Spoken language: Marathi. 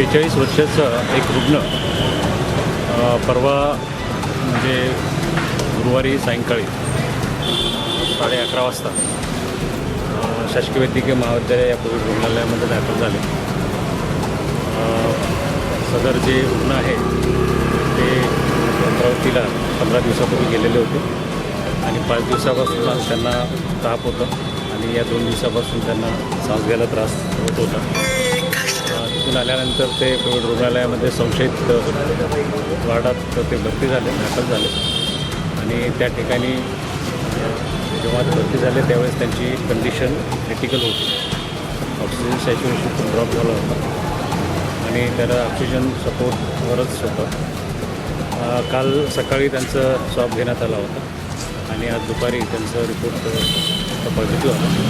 बेचाळीस वर्षाचं एक रुग्ण परवा म्हणजे गुरुवारी सायंकाळी साडे अकरा वाजता शासकीय वैद्यकीय महाविद्यालय या कोविड रुग्णालयामध्ये दाखल झाले. सदर जे रुग्ण आहे ते अमरावतीला पंधरा दिवसापूर्वी गेलेले होते आणि पाच दिवसापासून आज त्यांना ताप होता आणि या दोन दिवसापासून त्यांना सांस घ्यायला त्रास होत होता. तिथून आल्यानंतर ते कोविड रुग्णालयामध्ये संशयित वार्डात ते भरती झाले दाखल झाले. आणि त्या ठिकाणी जेव्हा ते भरती झाले त्यावेळेस त्यांची कंडिशन क्रिटिकल होती. ऑक्सिजन सॅच्युरेशन खूप ड्रॉप झाला होता. आणि त्याला ऑक्सिजन सपोर्टवरच होतं. काल सकाळी त्यांचं स्वाब घेण्यात आला होता. आणि आज दुपारी त्यांचं रिपोर्ट पॉझिटिव्ह आला.